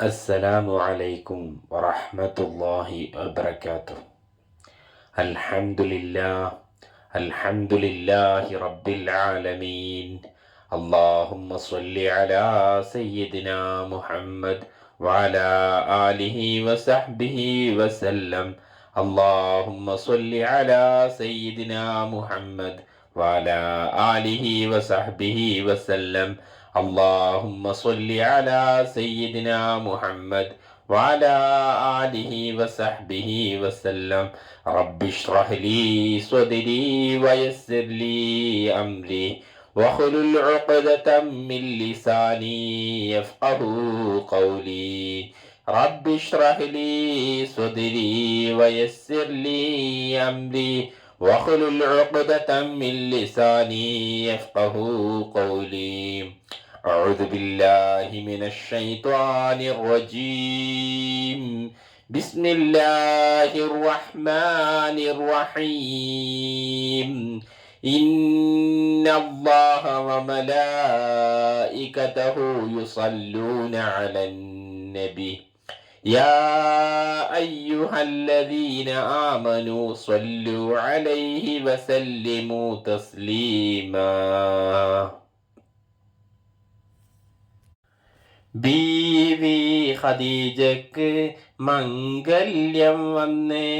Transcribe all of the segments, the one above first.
السلام عليكم ورحمة الله وبركاته. الحمد لله الحمد لله رب العالمين. اللهم صل على سيدنا محمد وعلى آله وصحبه وسلم. اللهم صل على سيدنا محمد وعلى آله وصحبه وسلم. اللهم صل على سيدنا محمد وعلى آله وصحبه وسلم. رب اشرح لي صدري ويسر لي أمري واحلل عقدة من لساني يفقه قولي. رب اشرح لي صدري ويسر لي أمري واحلل عقدة من لساني يفقه قولي. أعوذ بالله من الشيطان الرجيم. بسم الله الرحمن الرحيم. إن الله وملائكته يصلون على النبي. يا أيها الذين آمنوا صلوا عليه وسلموا تسليما ബീവി ഖദീജക്ക് മംഗല്യം വന്നേ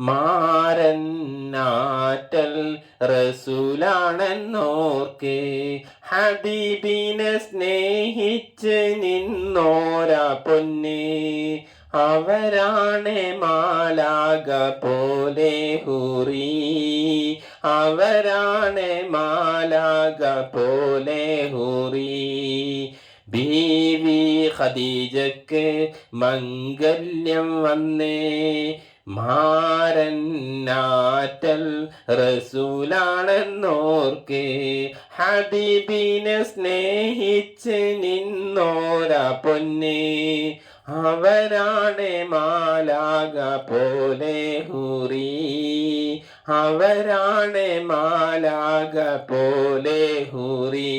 മാരന്നാറ്റൽ റസൂലാണെന്നോർക്കെ. ഹബീബിനെ സ്നേഹിച്ച് നിന്നോരാ പൊന്നെ. അവരാണ് മാലാക പോലെ ഹുറി. അവരാണ് മാലാക പോലെ ഹുറി. ബീവി ഖദീജക്ക് മംഗല്യം വന്നേ. മാരന്നാറ്റൽ റസൂലാണെന്നോർക്കെ ഹബീബിനെ സ്നേഹിച്ച് നിന്നോരാ പൊന്നെ അവരാണ് മാലാക പോലെ ഹുറി അവരാണ് മാലാക പോലെ ഹുറി.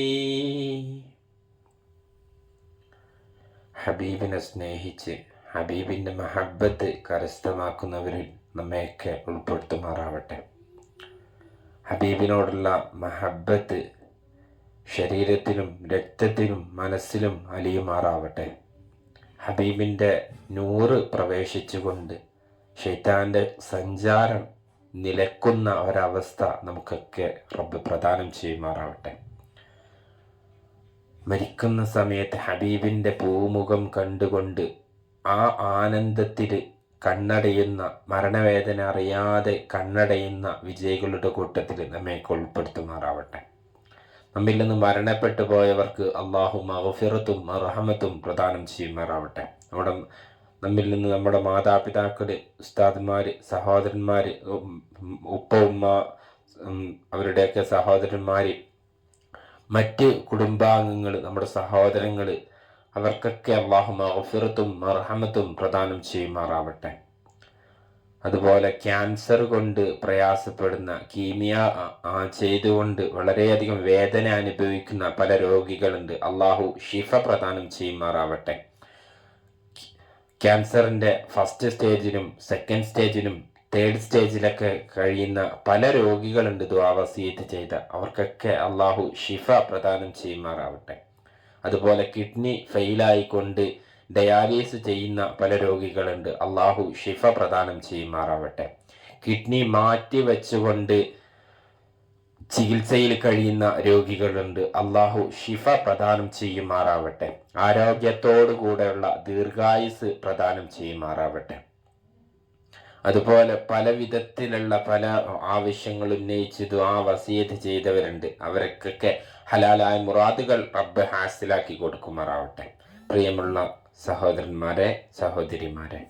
ഹബീബിനെ സ്നേഹിച്ച് ഹബീബിന്റെ മഹബത്ത് കരസ്ഥമാക്കുന്നവരിൽ നമ്മയൊക്കെ ഉൾപ്പെടുത്തുമാറാവട്ടെ. ഹബീബിനോടുള്ള മഹബത്ത് ശരീരത്തിലും രക്തത്തിലും മനസ്സിലും അലിയുമാറാവട്ടെ. ഹബീബിന്റെ നൂറ് പ്രവേശിച്ചുകൊണ്ട് ഷെയ്ത്താന്റെ സഞ്ചാരം നിലക്കുന്ന ഒരവസ്ഥ നമുക്കൊക്കെ റബ്ബ് പ്രദാനം ചെയ്യുമാറാവട്ടെ. മരിക്കുന്ന സമയത്ത് ഹബീബിന്റെ പൂമുഖം കണ്ടുകൊണ്ട് ആ ആനന്ദത്തിൽ കണ്ണടയുന്ന മരണവേദന അറിയാതെ കണ്ണടയുന്ന വിജയികളുടെ കൂട്ടത്തിൽ നമ്മയൊക്കെ ഉൾപ്പെടുത്തുമാറാവട്ടെ നമ്മിൽ നിന്ന് മരണപ്പെട്ടു പോയവർക്ക് അള്ളാഹു മഹഫിറത്തും അർഹമത്തും പ്രദാനം ചെയ്യുമാറാവട്ടെ. നമ്മുടെ നമ്മിൽ നിന്ന് നമ്മുടെ മാതാപിതാക്കൾ ഉസ്താദ്മാർ സഹോദരന്മാർ ഉപ്പ ഉമ്മ അവരുടെയൊക്കെ സഹോദരന്മാർ മറ്റ് കുടുംബാംഗങ്ങൾ നമ്മുടെ സഹോദരങ്ങൾ അവർക്കൊക്കെ അള്ളാഹു മഹഫിറത്തും മർഹമത്തും പ്രദാനം ചെയ്യുമാറാവട്ടെ. അതുപോലെ ക്യാൻസർ കൊണ്ട് പ്രയാസപ്പെടുന്ന കീമിയ ചെയ്തുകൊണ്ട് വളരെയധികം വേദന അനുഭവിക്കുന്ന പല രോഗികളുണ്ട്. അള്ളാഹു ഷിഫ പ്രദാനം ചെയ്യുമാറാവട്ടെ. ക്യാൻസറിന്റെ ഫസ്റ്റ് സ്റ്റേജിനും സെക്കൻഡ് സ്റ്റേജിനും തേർഡ് സ്റ്റേജിലൊക്കെ കഴിയുന്ന പല രോഗികളുണ്ട് ദ്വാവസീത്ത് ചെയ്ത. അവർക്കൊക്കെ അള്ളാഹു ഷിഫ പ്രദാനം ചെയ്യുമാറാവട്ടെ. അതുപോലെ കിഡ്നി ഫെയിലായിക്കൊണ്ട് ഡയാലിസിസ് ചെയ്യുന്ന പല രോഗികളുണ്ട്. അള്ളാഹു ഷിഫ പ്രദാനം ചെയ്യുമാറാവട്ടെ. കിഡ്നി മാറ്റി വെച്ചുകൊണ്ട് ചികിത്സയിൽ കഴിയുന്ന രോഗികളുണ്ട്. അള്ളാഹു ഷിഫ പ്രദാനം ചെയ്യുമാറാവട്ടെ. ആരോഗ്യത്തോടു കൂടെയുള്ള ദീർഘായുസ് പ്രദാനം ചെയ്യുമാറാവട്ടെ. അതുപോലെ പല വിധത്തിലുള്ള പല ആവശ്യങ്ങൾ ഉന്നയിച്ചതും ആ വസീത് ചെയ്തവരുണ്ട്. അവർക്കൊക്കെ ഹലാലായ മുറാദുകൾ റബ്ബ് ഹാസിലാക്കി കൊടുക്കുമാറാവട്ടെ. പ്രിയമുള്ള സഹോദരന്മാരെ സഹോദരിമാരെ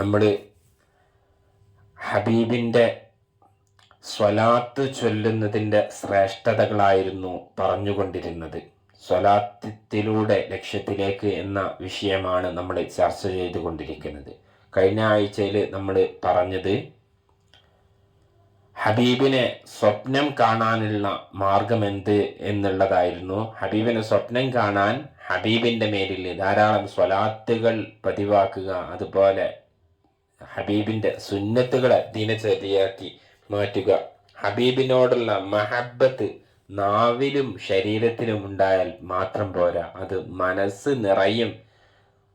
നമ്മൾ ഹബീബിന്റെ സ്വലാത്ത് ചൊല്ലുന്നതിന്റെ ശ്രേഷ്ഠതകളായിരുന്നു പറഞ്ഞുകൊണ്ടിരുന്നത്. സ്വലാത്തിലൂടെ ലക്ഷ്യത്തിലേക്ക് എന്ന വിഷയമാണ് നമ്മൾ ചർച്ച ചെയ്തുകൊണ്ടിരിക്കുന്നത്. കഴിഞ്ഞ ആഴ്ചയിൽ നമ്മൾ പറഞ്ഞത് ഹബീബിനെ സ്വപ്നം കാണാനുള്ള മാർഗം എന്ത് എന്നുള്ളതായിരുന്നു. ഹബീബിനെ സ്വപ്നം കാണാൻ ഹബീബിന്റെ മേലിൽ ധാരാളം സ്വലാത്തുകൾ പതിവാക്കുക അതുപോലെ ഹബീബിന്റെ സുന്നത്തുകളെ ദിനചര്യയാക്കി മാറ്റുക. ഹബീബിനോടുള്ള മഹബത്ത് നാവിലും ശരീരത്തിലും ഉണ്ടായാൽ മാത്രം പോരാ. അത് മനസ്സ് നിറയും.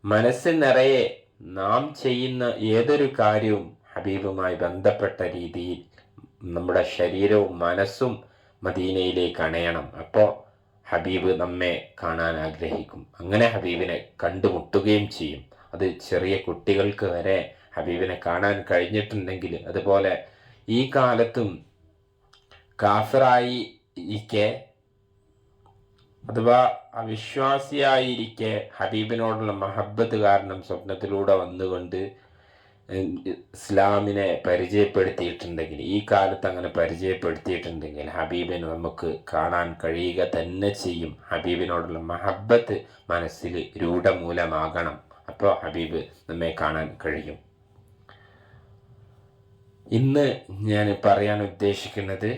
മനസ്സ് നിറയെ നാം ചെയ്യുന്ന ഏതൊരു കാര്യവും ഹബീബുമായി ബന്ധപ്പെട്ട രീതിയിൽ നമ്മുടെ ശരീരവും മനസ്സും മദീനയിലേക്ക് അണയണം. അപ്പോൾ ഹബീബ് നമ്മെ കാണാൻ ആഗ്രഹിക്കും. അങ്ങനെ ഹബീബിനെ കണ്ടുമുട്ടുകയും ചെയ്യും. അത് ചെറിയ കുട്ടികൾക്ക് വരെ ഹബീബിനെ കാണാൻ കഴിഞ്ഞിട്ടുണ്ടെങ്കിൽ അതുപോലെ ഈ കാലത്തും കാഫറായി ഇരിക്കെ അഥവാ അവിശ്വാസിയായിരിക്കെ ഹബീബിനോടുള്ള മഹബത്ത് കാരണം സ്വപ്നത്തിലൂടെ വന്നുകൊണ്ട് ഇസ്ലാമിനെ പരിചയപ്പെടുത്തിയിട്ടുണ്ടെങ്കിൽ ഈ കാലത്ത് അങ്ങനെ പരിചയപ്പെടുത്തിയിട്ടുണ്ടെങ്കിൽ ഹബീബിനെ നമുക്ക് കാണാൻ കഴിയുക തന്നെ ചെയ്യും. ഹബീബിനോടുള്ള മഹബത്ത് മനസ്സിൽ രൂഢമൂലമാകണം. അപ്പോൾ ഹബീബ് നമ്മെ കാണാൻ കഴിയും. ഇന്ന് ഞാൻ പറയാൻ ഉദ്ദേശിക്കുന്നത്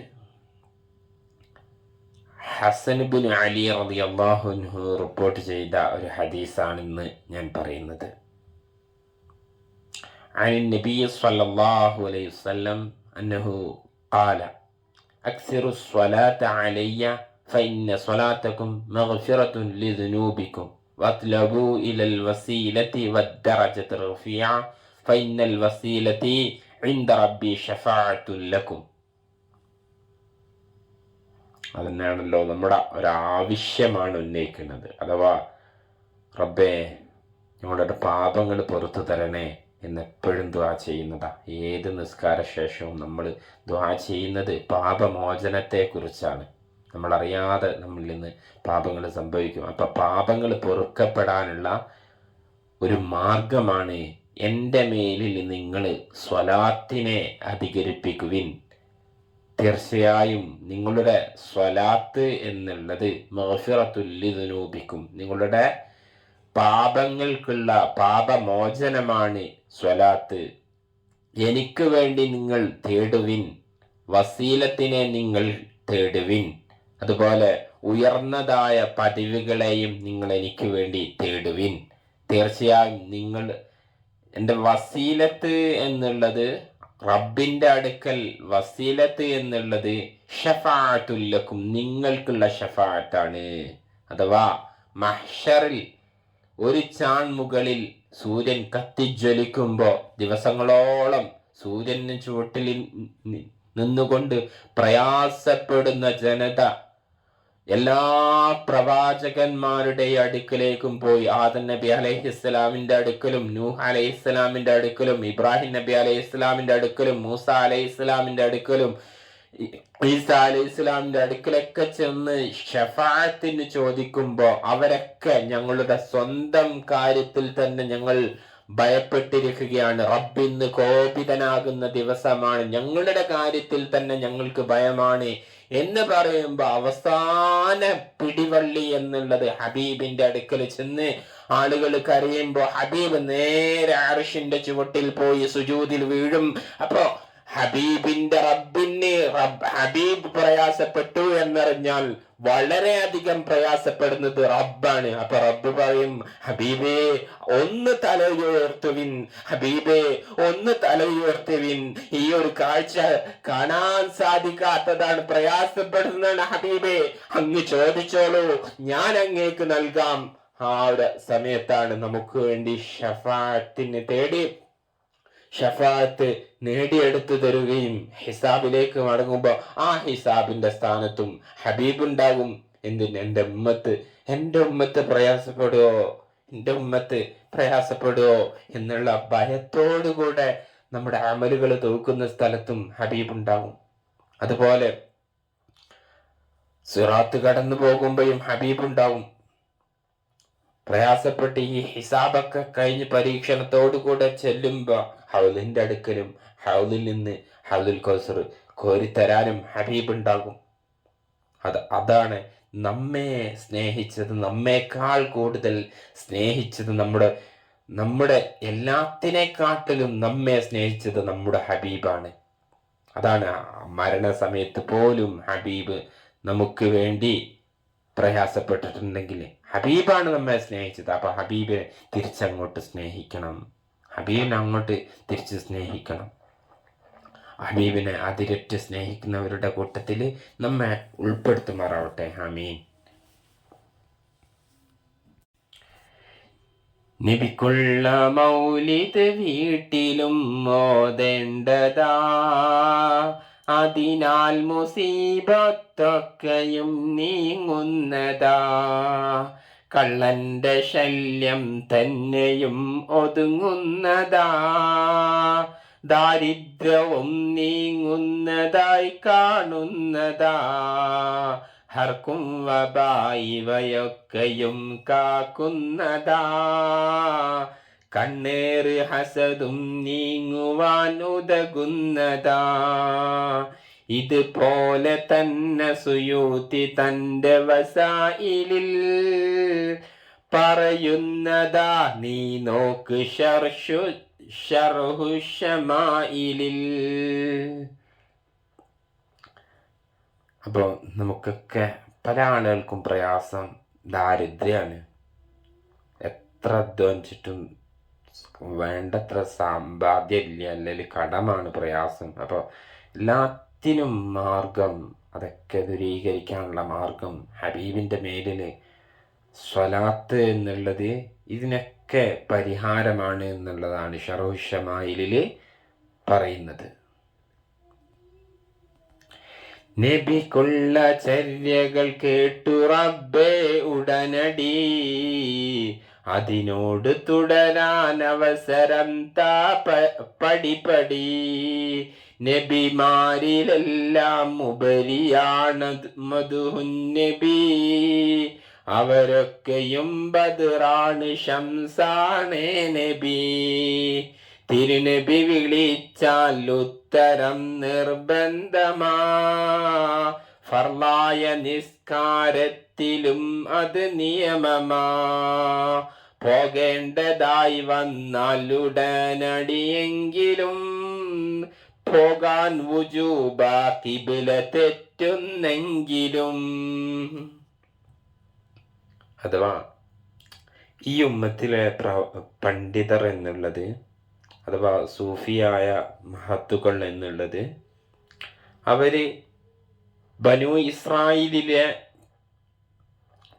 ഹസൻ ബിൻ അലി റതി അള്ളാഹുൻഹു റിപ്പോർട്ട് ചെയ്ത ഒരു ഹദീസാണ് ഇന്ന് ഞാൻ പറയുന്നത് عن النبي صلى الله عليه وسلم أنه قال أكثروا الصلاة علي فإن صلاتكم مغفرة لذنوبكم واطلبوا إلى الوسيلة والدرجة الرفيعة فإن الوسيلة عند ربي شفاعة لكم അതന്നെയാണല്ലോ നമ്മുടെ ഒരാവശ്യമാണ് ഉന്നയിക്കുന്നത്. അഥവാ റബ്ബേ ഞങ്ങളുടെ പാപങ്ങൾ പുറത്തു തരണേ എന്നെപ്പോഴും ദ്വാ ചെയ്യുന്നതാ. ഏത് നിസ്കാര ശേഷവും നമ്മൾ ദ്വാ ചെയ്യുന്നത് പാപമോചനത്തെക്കുറിച്ചാണ്. നമ്മളറിയാതെ നമ്മളിൽ നിന്ന് പാപങ്ങൾ സംഭവിക്കും. അപ്പം പാപങ്ങൾ പൊറുക്കപ്പെടാനുള്ള ഒരു മാർഗമാണ് എന്റെ മേലിൽ നിങ്ങൾ സ്വലാത്തിനെ അധികരിപ്പിക്കുവിൻ. തീർച്ചയായും നിങ്ങളുടെ സ്വലാത്ത് എന്നുള്ളത് മഹഫിറത്തുല്ലിതുനൂപിക്കും നിങ്ങളുടെ പാപങ്ങൾക്കുള്ള പാപമോചനമാണ് സ്വലാത്ത്. എനിക്ക് വേണ്ടി നിങ്ങൾ തേടുവിൻ വസീലത്തിനെ നിങ്ങൾ തേടുവിൻ. അതുപോലെ ഉയർന്നതായ പതിവുകളെയും നിങ്ങൾ എനിക്ക് വേണ്ടി തേടുവിൻ. തീർച്ചയായും നിങ്ങൾ എന്റെ വസീലത്ത് എന്നുള്ളത് റബ്ബിന്റെ അടുക്കൽ വസീലത്ത് എന്നുള്ളത് ഷഫാത്തുല്ലക്കും നിങ്ങൾക്കുള്ള ഷഫാത്താണ് അഥവാ മഹ്ഷറിൽ ഒരു ചാൺ മുകളിൽ സൂര്യൻ കത്തിജ്വലിക്കുമ്പോൾ ദിവസങ്ങളോളം സൂര്യന് ചുവട്ടിൽ നിന്നുകൊണ്ട് പ്രയാസപ്പെടുന്ന ജനത എല്ലാ പ്രവാചകന്മാരുടെ അടുക്കലേക്കും പോയി. ആദൻ നബി അലൈഹിസ്സലാമിന്റെ അടുക്കലും നൂഹ് അലൈഹിസ്സലാമിന്റെ അടുക്കലും ഇബ്രാഹിം നബി അലൈഹിസ്സലാമിന്റെ അടുക്കലും മൂസ അലൈഹിസ്സലാമിന്റെ അടുക്കലും ഈസ അലൈഹിസ്സലാമിന്റെ അടുക്കലൊക്കെ ചെന്ന് ഷഫാത്തിന് ചോദിക്കുമ്പോൾ അവരൊക്കെ ഞങ്ങളുടെ സ്വന്തം കാര്യത്തിൽ തന്നെ ഞങ്ങൾ ഭയപ്പെട്ടിരിക്കുകയാണ്. റബ്ബിന്ന് കോപിതനാകുന്ന ദിവസമാണ്. ഞങ്ങളുടെ കാര്യത്തിൽ തന്നെ ഞങ്ങൾക്ക് ഭയമാണ്. എന്ന് പറയുമ്പോൾ അവസാന പിടിവള്ളി എന്നുള്ളത് ഹബീബിന്റെ അടുക്കൽ ചെന്ന് ആളുകൾ കരയുമ്പോൾ ഹബീബ് നേരെ അർഷിന്റെ ചുവട്ടിൽ പോയി സുജൂതിൽ വീഴും. അപ്പോ ഹബീബിന്റെ റബ്ബിന് ഹബീബ് പ്രയാസപ്പെട്ടു എന്നറിഞ്ഞാൽ വളരെയധികം പ്രയാസപ്പെടുന്നത് റബ്ബാണ്. അപ്പൊ റബ്ബ് പറയും ഹബീബേ ഒന്ന് തല ഉയർത്തുവിൻ. ഹബീബേ ഒന്ന് തല ഉയർത്തുവിൻ. ഈ ഒരു കാഴ്ച കാണാൻ സാധിക്കാത്തതാണ് പ്രയാസപ്പെടുന്നതാണ് ഹബീബേ. അങ്ങ് ചോദിച്ചോളൂ ഞാൻ അങ്ങേക്ക് നൽകാം. ആ ഒരു സമയത്താണ് നമുക്ക് വേണ്ടി ഷഫാത്തിന് തേടി ഷഫാത്ത് നേടിയെടുത്തു തരുകയും ഹിസാബിലേക്ക് മടങ്ങുമ്പോൾ ആ ഹിസാബിന്റെ സ്ഥാനത്തും ഹബീബ് ഉണ്ടാകും എന്തിന് എന്റെ ഉമ്മത്ത് എന്റെ ഉമ്മത്ത് പ്രയാസപ്പെടുവോ? എന്റെ ഉമ്മത്ത് പ്രയാസപ്പെടുവോ? എന്നുള്ള ഭയത്തോടുകൂടെ നമ്മുടെ അമലുകൾ തോക്കുന്ന സ്ഥലത്തും ഹബീബ് ഉണ്ടാകും അതുപോലെ സിറാത്ത് കടന്നു പോകുമ്പോഴും ഹബീബ് ഉണ്ടാവും പ്രയാസപ്പെട്ട് ഈ ഹിസാബൊക്കെ കഴിഞ്ഞ് പരീക്ഷണത്തോടുകൂടെ ചെല്ലുമ്പോൾ ഹൗലിന്റെ അടുക്കലും ഹൗലിൽ നിന്ന് ഹൗലുൽ കൗസർ കോരിത്തരാനും ഹബീബ് ഉണ്ടാകും. അത് അതാണ് നമ്മെ സ്നേഹിച്ചത് നമ്മേക്കാൾ കൂടുതൽ സ്നേഹിച്ചത് നമ്മുടെ നമ്മുടെ എല്ലാത്തിനെക്കാട്ടിലും നമ്മെ സ്നേഹിച്ചത് നമ്മുടെ ഹബീബാണ്. അതാണ് മരണസമയത്ത് പോലും ഹബീബ് നമുക്ക് വേണ്ടി പ്രയാസപ്പെട്ടിട്ടുണ്ടെങ്കിൽ ഹബീബാണ് നമ്മെ സ്നേഹിച്ചത്. അപ്പൊ ഹബീബിനെ തിരിച്ചങ്ങോട്ട് സ്നേഹിക്കണം. ഹബീബിനെ അങ്ങോട്ട് തിരിച്ച് സ്നേഹിക്കണം. ഹബീബിനെ അതിരറ്റ് സ്നേഹിക്കുന്നവരുടെ കൂട്ടത്തിൽ നമ്മെ ഉൾപ്പെടുത്തുമാറാവട്ടെ. ഹമീൻ നബിക്കുള്ള മൗലിത് വീട്ടിലും മോദേണ്ടതാ അതിനാൽ മുസീബത്തൊക്കെയും നീങ്ങുന്നതാ. കള്ളന്റെ ശല്യം തന്നെയും ഒതുങ്ങുന്നതാ. ദാരിദ്ര്യവും നീങ്ങുന്നതായി കാണുന്നതാ. ഹർക്കും വബായിവയൊക്കെയും കാക്കുന്നതാ. കണ്ണേറ് ഹസതും നീങ്ങുവാൻ ഉതകുന്നതാ. ഇതുപോലെ തന്നെ സുയൂത്തി തന്റെ വസായിലിൽ പറയുന്നതാ നീ നോക്ക് ഷർഷു ഷർഹുഷമായിലിൽ അപ്പോൾ നമുക്കൊക്കെ പല ആളുകൾക്കും പ്രയാസം ദാരിദ്ര്യമാണ്. എത്ര അധ്വാനിച്ചിട്ടും വേണ്ടത്ര സമ്പാദ്യമില്ല അല്ലെങ്കിൽ കടമാണ് പ്രയാസം. അപ്പോൾ എല്ലാത്തിനും മാർഗം അതൊക്കെ ദൂരീകരിക്കാനുള്ള മാർഗം ഹബീബിന്റെ മേലിൽ സ്വലാത്ത് എന്നുള്ളത് ഇതിനൊക്കെ പരിഹാരമാണ് എന്നുള്ളതാണ് ഷറോഷമായിലിൽ പറയുന്നത്. നബിക്കുള്ള ചര്യകൾ കേട്ടു റബ്ബേ ഉടനടി. അതിനോട് തുടരാൻ അവസരം താ പടിപടി. നബിമാരിലെല്ലാം ഉപരിയാണ് നബി അവരൊക്കെയും ബദറാണ് ശംസാണേ നബി. തിരുനബി വിളിച്ചാൽ ഉത്തരം നിർബന്ധമാ. ഫർലായ നിസ്കാരത്തിലും അത് നിയമമാ. പോകേണ്ടതായി വന്നാലുടനടിയെങ്കിലും പോകാൻ വുജൂബ കിബില തെറ്റുന്നെങ്കിലും. അഥവാ ഈ ഉമ്മത്തിലെ പ്ര പണ്ഡിതർ എന്നുള്ളത് അഥവാ സൂഫിയായ മഹത്തുക്കൾ എന്നുള്ളത് അവർ ബനു ഇസ്രായേലിലെ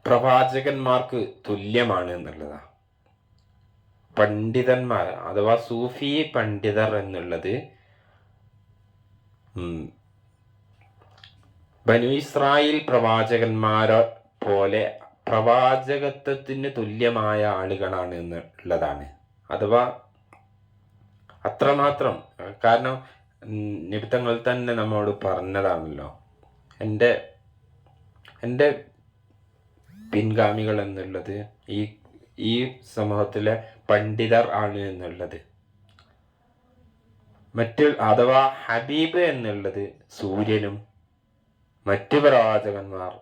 പ്രവാചകന്മാർക്ക് തുല്യമാണ് എന്നുള്ളതാണ് പണ്ഡിതന്മാർ അഥവാ സൂഫി പണ്ഡിതർ എന്നുള്ളത് ബനു ഇസ്രായേൽ പ്രവാചകന്മാരെ പോലെ പ്രവാചകത്വത്തിന് തുല്യമായ ആളുകളാണ് എന്നുള്ളതാണ്. അഥവാ അത്രമാത്രം. കാരണം നിമിത്തങ്ങൾ തന്നെ നമ്മോട് പറഞ്ഞതാണല്ലോ. എന്റെ എന്റെ പിൻഗാമികൾ എന്നുള്ളത് ഈ ഈ സമൂഹത്തിലെ പണ്ഡിതർ ആണ് എന്നുള്ളത്. മറ്റു അഥവാ ഹബീബ് എന്നുള്ളത് സൂര്യനും മറ്റു പ്രവാചകന്മാർ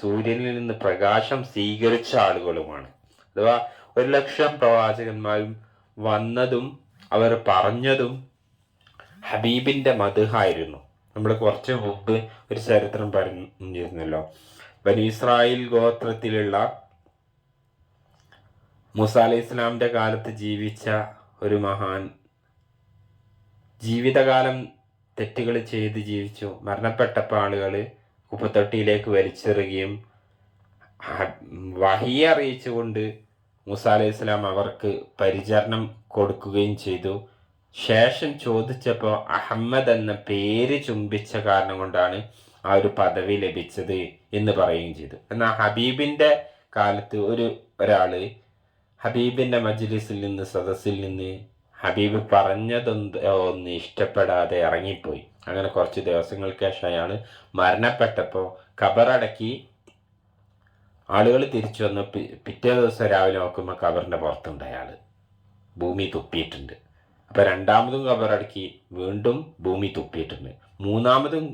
സൂര്യനിൽ നിന്ന് പ്രകാശം സ്വീകരിച്ച ആളുകളുമാണ്. അഥവാ ഒരു ലക്ഷം പ്രവാചകന്മാരും വന്നതും അവർ പറഞ്ഞതും ഹബീബിന്റെ മധുഹായിരുന്നു നമ്മൾ കുറച്ച് മുമ്പ് ഒരു ചരിത്രം പറഞ്ഞിരുന്നല്ലോ. ബനു ഇസ്രായേൽ ഗോത്രത്തിലുള്ള മുസ അലി ഇസ്ലാമിന്റെ കാലത്ത് ജീവിച്ച ഒരു മഹാൻ. ജീവിതകാലം തെറ്റുകൾ ചെയ്ത് ജീവിച്ചു. മരണപ്പെട്ടപ്പോൾ ആളുകൾ കുപ്പത്തൊട്ടിയിലേക്ക് വലിച്ചെറുകയും വഹി അറിയിച്ചുകൊണ്ട് മുസ അലൈഹി ഇസ്ലാം അവർക്ക് പരിചരണം കൊടുക്കുകയും ചെയ്തു. ശേഷം ചോദിച്ചപ്പോൾ അഹമ്മദ് എന്ന പേര് ചുംബിച്ച കാരണം കൊണ്ടാണ് ആ ഒരു പദവി ലഭിച്ചത്. എന്ന് പറയുകയും ചെയ്തു. എന്നാൽ ഹബീബിന്റെ കാലത്ത് ഒരു ഒരാൾ ഹബീബിന്റെ മജ്ലിസിൽ നിന്ന് സദസ്സിൽ നിന്ന് ഹബീബ് പറഞ്ഞതൊന്ന് ഒന്ന് ഇഷ്ടപ്പെടാതെ ഇറങ്ങിപ്പോയി. അങ്ങനെ കുറച്ച് ദിവസങ്ങൾക്ക് ശേഷം അയാൾ മരണപ്പെട്ടപ്പോൾ ഖബറടക്കി ആളുകൾ തിരിച്ചു വന്ന് പിറ്റേ ദിവസം രാവിലെ നോക്കുമ്പോൾ ഖബറിന്റെ പുറത്തുണ്ട് അയാൾ ഭൂമി തുപ്പിയിട്ടുണ്ട്. അപ്പോൾ രണ്ടാമതും ഖബറടക്കി വീണ്ടും ഭൂമി തുപ്പിയിട്ടുണ്ട്. മൂന്നാമതും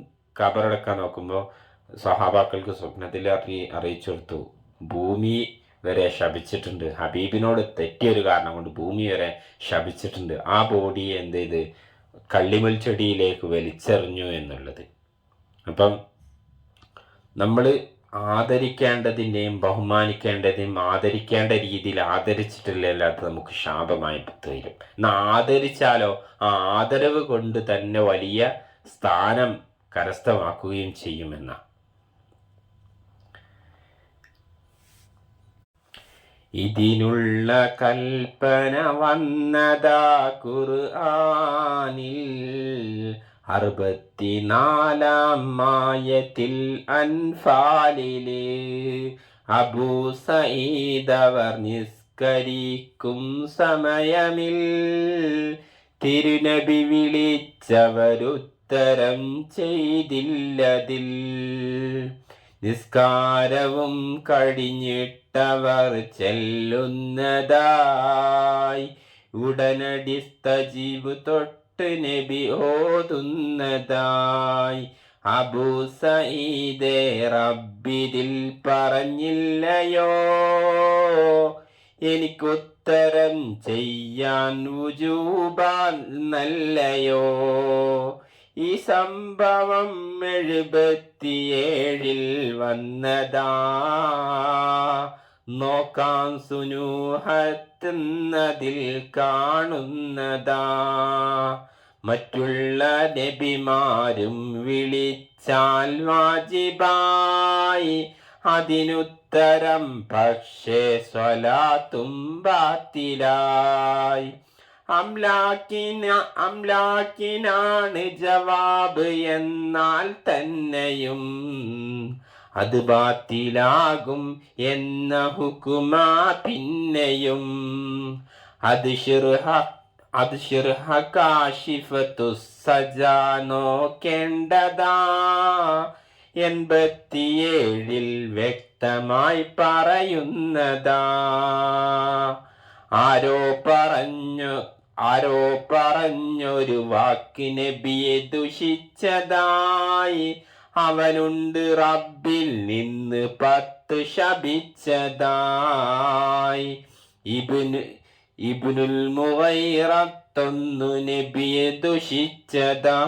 ഖബറടക്കാൻ നോക്കുമ്പോൾ സഹാബാക്കൾക്ക് സ്വപ്നത്തിൽ അറി അറിയിച്ചു കൊടുത്തു ഭൂമി വരെ ശപിച്ചിട്ടുണ്ട്. ഹബീബിനോട് തെറ്റിയൊരു കാരണം കൊണ്ട് ഭൂമി വരെ ശപിച്ചിട്ടുണ്ട്. ആ ബോഡി എന്ത് ചെയ്ത് കള്ളിമൽ ചെടിയിലേക്ക് വലിച്ചെറിഞ്ഞു എന്നുള്ളത്. അപ്പം നമ്മൾ ആദരിക്കേണ്ടതിന്റെയും ബഹുമാനിക്കേണ്ടതിനും ആദരിക്കേണ്ട രീതിയിൽ ആദരിച്ചിട്ടില്ലാത്ത നമുക്ക് ശാപമായി തീരും. എന്നാൽ ആദരിച്ചാലോ? ആ ആദരവ് കൊണ്ട് തന്നെ വലിയ സ്ഥാനം കരസ്ഥമാക്കുകയും ചെയ്യുമെന്ന ഇതിനുള്ള കൽപ്പന വന്നതാ ഖുർആനിൽ. അറുപത്തിനാലാം മായത്തിൽ അൻഫാലിൽ അബൂ സഈദവർ നിസ്കരിക്കും സമയമിൽ തിരുനബി വിളിച്ചവരുത്തരം ചെയ്തില്ലതിൽ. നിസ്കാരവും കഴിഞ്ഞിട്ടവർ ചെല്ലുന്നതായി ഉടനടി സ്തജീബ് തൊട്ട് നബി ഓതുന്നതായി. അബൂ സഈദേ റബ്ബിതിൽ പറഞ്ഞില്ലയോ? എനിക്കുത്തരം ചെയ്യാൻ ഉജൂബാൻ നല്ലയോ? ഈ സംഭവം എഴുപത്തിയേഴിൽ വന്നതാ. നോക്കാം സുനൂഹത്തുന്നതിൽ കാണുന്നതാ. മറ്റുള്ള നബിമാരും വിളിച്ചാൽ വാജിബായി. അതിനുത്തരം പക്ഷേ സ്വലാത്തും ബാത്തിലായി. അംലാക്കിന അംലാക്കിനാണ് ജവാബ് എന്നാൽ തന്നെയും. അത് ബാത്തിലാകും എന്ന ഹുക്കുമാ പിന്നെയും. അത് ഷിർഹ അത് ഷിർഹ കാശിഫത്തു സജാ നോക്കേണ്ടതാ. എൺപത്തിയേഴിൽ വ്യക്തമായി പറയുന്നതാ. ആരോ പറഞ്ഞു ആരോ പറഞ്ഞൊരു വാക്കിനെ ബിയെ ദുഷിച്ചതായി അവനുണ്ട് റബ്ബിൽ നിന്ന് പത്ത് ശപിച്ചതായി. ഇബിന് ഇബിനുൽ മുവൈറത്തൊന്നു നബിയെ ദുഷിച്ചതാ.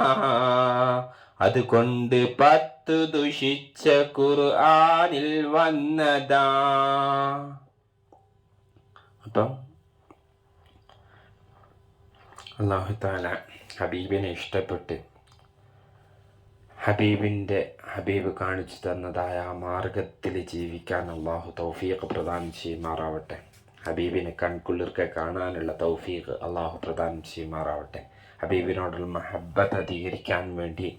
അതുകൊണ്ട് പത്ത് ദുഷിച്ച ഖുർആനിൽ വന്നതാ. അപ്പം അള്ളാഹു താല ഹബീബിനെ ഇഷ്ടപ്പെട്ട് ഹബീബിന്റെ ഹബീബ് കാണിച്ചു തന്നതായ ആ മാർഗത്തിൽ ജീവിക്കാൻ അള്ളാഹു തൗഫീഖ് പ്രദാനം ചെയ്യുമാറാവട്ടെ. ഹബീബിനെ കൺകുളിർക്കെ കാണാനുള്ള തൗഫീഖ് അള്ളാഹു പ്രദാനം ചെയ്യുമാറാവട്ടെ. ഹബീബിനോടുള്ള മഹബത്ത് അധികരിക്കാൻ വേണ്ടി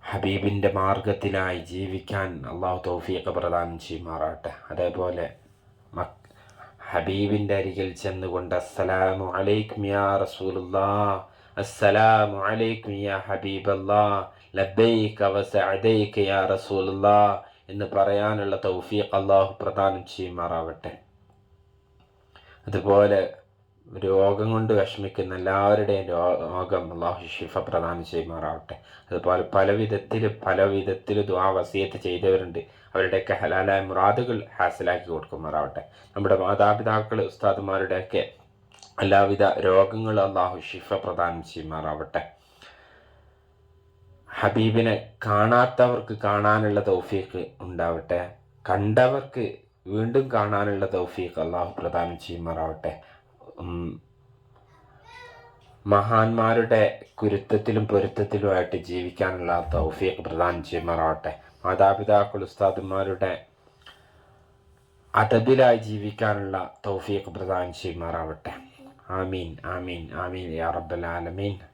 ഹബീബിന്റെ മാർഗത്തിലായി ജീവിക്കാൻ അള്ളാഹു തൗഫീഖ് പ്രദാനം ചെയ്യുമാറാവട്ടെ. അതേപോലെ മക് ഹബീബിന്റെ അരികിൽ ചെന്നുകൊണ്ട് അസ്സലാമു അലൈക്കും യാ റസൂലുല്ലാ അസ്സലാമു അലൈക്കും യാ ഹബീബല്ലാ ലബൈക വസഅദൈക യാ റസൂലുല്ലാ എന്ന് പറയാനുള്ള തൗഫീഖ് അള്ളാഹു പ്രദാനം ചെയ്യുമാറാവട്ടെ. അതുപോലെ രോഗം കൊണ്ട് വിഷമിക്കുന്ന എല്ലാവരുടെയും രോഗം അള്ളാഹു ഷിഫ പ്രദാനം ചെയ്യുമാറാവട്ടെ. അതുപോലെ പല വിധത്തിൽ പല വിധത്തിൽ ദ്വാ വസീയത്ത് ചെയ്തവരുണ്ട്. അവരുടെയൊക്കെ ഹലാലായ മുറാദുകൾ ഹാസിലാക്കി കൊടുക്കുമാറാവട്ടെ. നമ്മുടെ മാതാപിതാക്കൾ ഉസ്താദുമാരുടെയൊക്കെ എല്ലാവിധ രോഗങ്ങൾ അള്ളാഹു ഷിഫ പ്രദാനം ചെയ്യുമാറാവട്ടെ. ഹബീബിനെ കാണാത്തവർക്ക് കാണാനുള്ള തൗഫീഖ് ഉണ്ടാവട്ടെ. കണ്ടവർക്ക് വീണ്ടും കാണാനുള്ള തൗഫീഖ് അള്ളാഹു പ്രദാനം ചെയ്യുമാറാവട്ടെ. മഹാന്മാരുടെ കുരുത്തത്തിലും പൊരുത്തത്തിലുമായിട്ട് ജീവിക്കാനുള്ള തൗഫീഖ് പ്രദാനം ചെയ്യുമാറാവട്ടെ. മാതാപിതാക്കൾ ഉസ്താദുമാരുടെ അതബിലായി ജീവിക്കാനുള്ള തൗഫീഖ് പ്രദാനം ചെയ്യുമാറാവട്ടെ. ആമീൻ ആമീൻ ആമീൻ. യാ റബ്ബൽ ആലമീൻ.